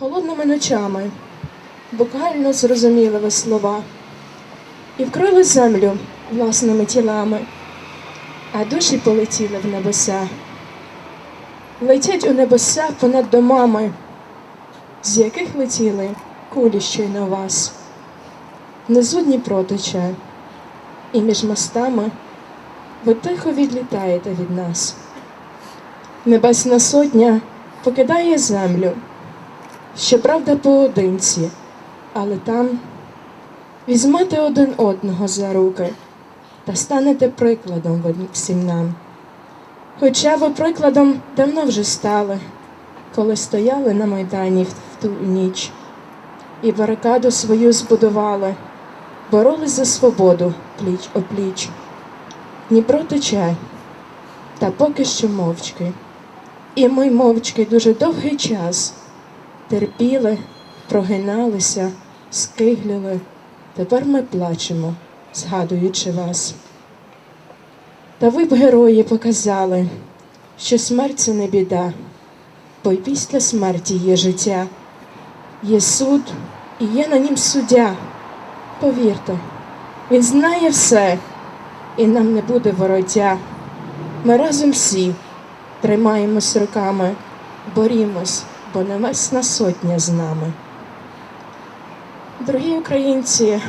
холодними ночами буквально зрозуміли ви слова і вкрили землю власними тілами, а душі полетіли в небеса, летять у небеса понад домами, з яких летіли кулі щойно вас. Внизу Дніпро тече, і між мостами ви тихо відлітаєте від нас. Небесна сотня покидає землю, щоправда, поодинці, але там візьмете один одного за руки та станете прикладом всім нам. Хоча ви прикладом давно вже стали, коли стояли на Майдані в ту ніч і барикаду свою збудували, боролись за свободу пліч опліч. Дніпро тече, та поки що мовчки. І ми мовчки дуже довгий час терпіли, прогиналися, скигліли. Тепер ми плачемо, згадуючи вас. Та ви б, герої, показали, що смерть це не біда, бо й після смерті є життя, є суд і є на нім суддя. Повірте, він знає все, і нам не буде вороття. Ми разом всі тримаємось руками, борімось, бо небесна сотня з нами. Дорогі українці,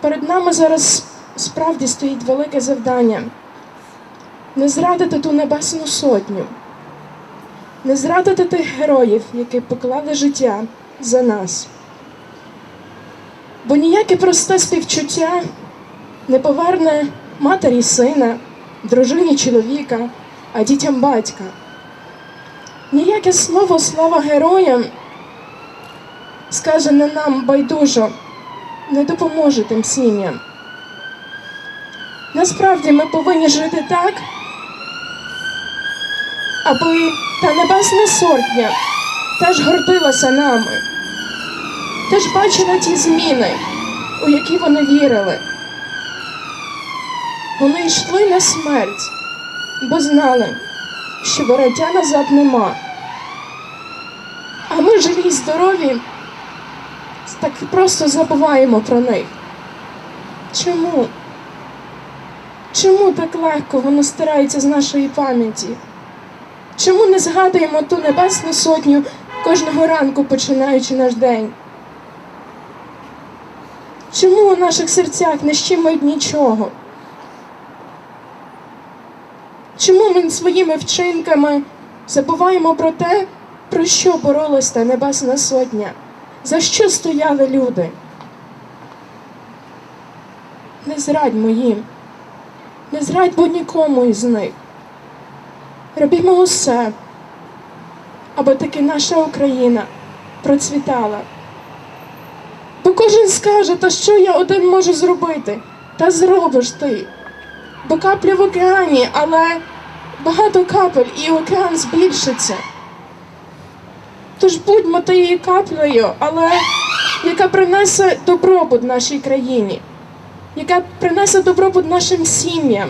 перед нами зараз справді стоїть велике завдання не зрадити ту небесну сотню, не зрадити тих героїв, які поклали життя за нас. Бо ніяке просте співчуття не поверне матері сина, дружині чоловіка, а дітям батька. Ніяке слово слава героям, сказане нам байдужо, не допоможе тим сім'ям. Насправді ми повинні жити так, аби та небесна сотня теж гордилася нами, теж бачила ті зміни, у які вони вірили. Вони йшли на смерть, бо знали, що вороття назад нема. А ми живі й здорові, так просто забуваємо про них. Чому? Чому так легко воно стирається з нашої пам'яті? Чому не згадуємо ту небесну сотню кожного ранку, починаючи наш день? Чому у наших серцях не щимають нічого? Ми своїми вчинками забуваємо про те, про що боролась та Небесна Сотня? За що стояли люди? Не зрадьмо їм, не зрадьмо нікому із них. Робімо усе, аби таки наша Україна процвітала. Бо кожен скаже, та що я один можу зробити? Та зробиш ти. Бо капля в океані, але багато капель і океан збільшиться. Тож будьмо тією каплею, але яка принесе добробут нашій країні, яка принесе добробут нашим сім'ям.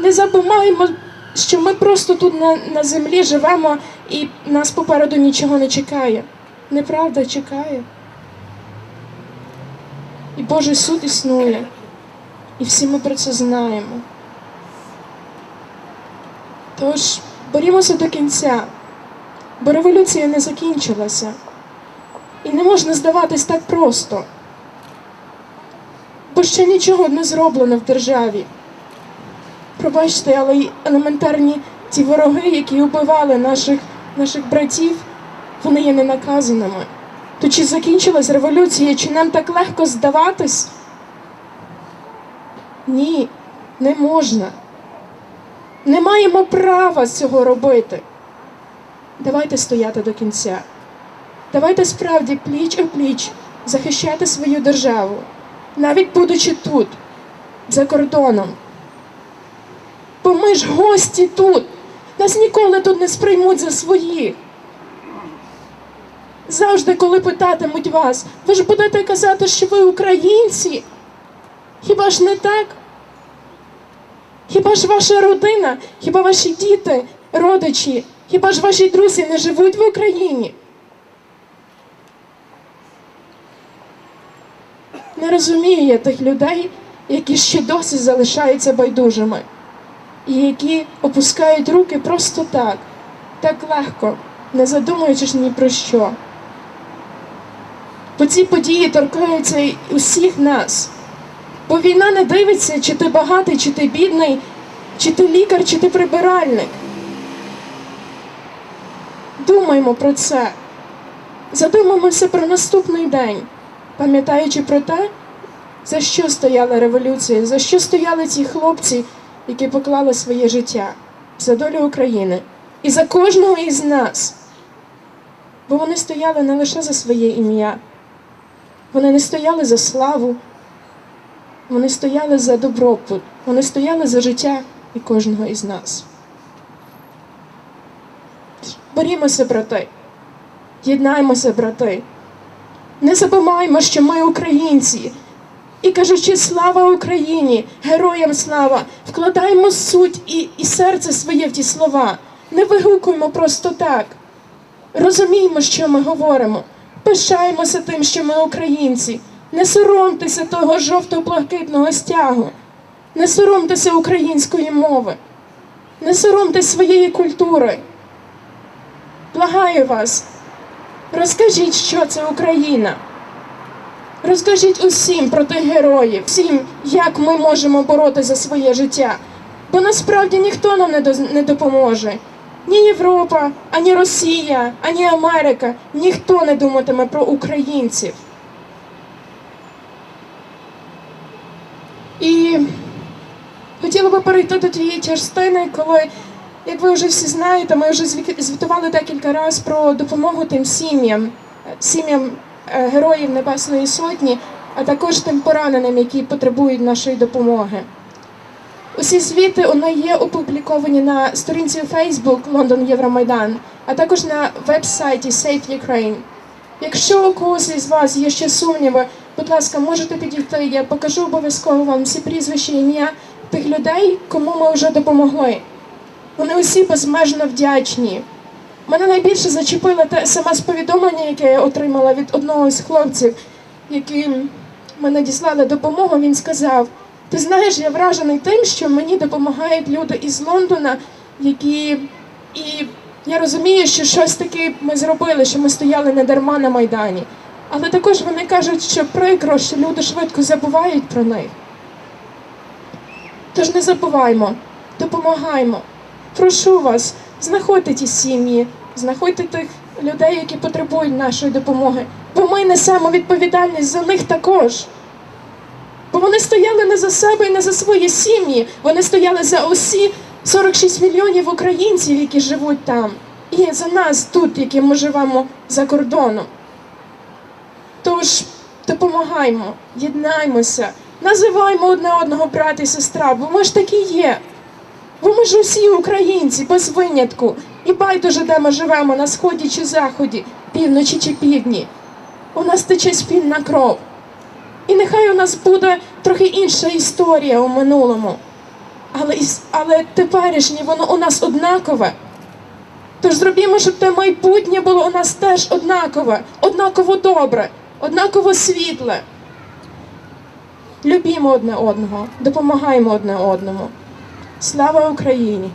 Не забуваємо, що ми просто тут на, на землі живемо і нас попереду нічого не чекає. Неправда чекає. І Божий суд існує. І всі ми про це знаємо. Тож борімося до кінця, бо революція не закінчилася. І не можна здаватись так просто, бо ще нічого не зроблено в державі. Пробачте, але й елементарні ті вороги, які убивали наших, наших братів, вони є ненаказаними. То чи закінчилась революція, чи нам так легко здаватись? Ні, не можна. Не маємо права цього робити. Давайте стояти до кінця. Давайте справді пліч о пліч захищати свою державу, навіть будучи тут, за кордоном. Бо ми ж гості тут. Нас ніколи тут не сприймуть за своїх. Завжди, коли питатимуть вас, ви ж будете казати, що ви українці. Хіба ж не так? Хіба ж ваша родина, хіба ваші діти, родичі, Хіба ж ваші друзі не живуть в Україні? Не розумію я тих людей, які ще досі залишаються байдужими, і які опускають руки просто так, так легко, не задумуючись ні про що. Бо ці події торкаються усіх нас. Бо війна не дивиться, чи ти багатий, чи ти бідний, чи ти лікар, чи ти прибиральник. Думаймо про це. Задумаємося про наступний день, пам'ятаючи про те, за що стояла революція, за що стояли ці хлопці, які поклали своє життя за долю України і за кожного із нас. Бо вони стояли не лише за своє ім'я, вони не стояли за славу, вони стояли за добробут, вони стояли за життя і кожного із нас. Борімося, брати, єднаймося, брати. Не забуваємо, що ми українці. І кажучи слава Україні, героям слава, вкладаємо суть і, і серце своє в ті слова. Не вигукуємо просто так. Розуміємо, що ми говоримо. Пишаємося тим, що ми українці. Не соромтеся того жовто-блакитного стягу. Не соромтеся української мови. Не соромтеся своєї культури. Благаю вас, розкажіть, що це Україна. Розкажіть усім про тих героїв, всім, як ми можемо боротися за своє життя. Бо насправді ніхто нам не допоможе. Ні Європа, ані Росія, ані Америка, ніхто не думатиме про українців. І хотіла би перейти до тієї частини, коли, як ви вже всі знаєте, ми вже зві- звітували декілька разів про допомогу тим сім'ям, сім'ям е, героїв Небесної Сотні, а також тим пораненим, які потребують нашої допомоги. Усі звіти вони є опубліковані на сторінці Facebook Лондон Євромайдан, а також на веб-сайті Save Ukraine. Якщо у когось із вас є ще сумніви, будь ласка, можете підійти. Я покажу обов'язково вам всі прізвища ім'я тих людей, кому ми вже допомогли. Вони усі безмежно вдячні. Мене найбільше зачепило те саме повідомлення, яке я отримала від одного з хлопців, яким ми надіслали допомогу. Він сказав: Ти знаєш, я вражений тим, що мені допомагають люди із Лондона, які і я розумію, що щось таке ми зробили, що ми стояли не дарма на Майдані. Але також вони кажуть, що прикро, що люди швидко забувають про них. Тож не забуваймо, допомагаймо. Прошу вас, знаходьте ті сім'ї, знаходьте тих людей, які потребують нашої допомоги. Бо ми несемо відповідальність за них також. Бо вони стояли не за себе і не за свої сім'ї. Вони стояли за усі 46 мільйонів українців, які живуть там. І за нас тут, які ми живемо за кордоном. Тож допомагаймо, єднаймося, називаймо одне одного брат і сестра, бо ми ж такі є. Бо ми ж усі українці, без винятку. І байдуже, де ми живемо, на сході чи заході, півночі чи півдні. У нас тече спільна кров. І нехай у нас буде трохи інша історія у минулому. Але, але теперішнє воно у нас однакове. Тож зробімо, щоб те майбутнє було у нас теж однакове, однаково добре, однаково світле. Любімо одне одного, допомагаємо одне одному. Слава Україні!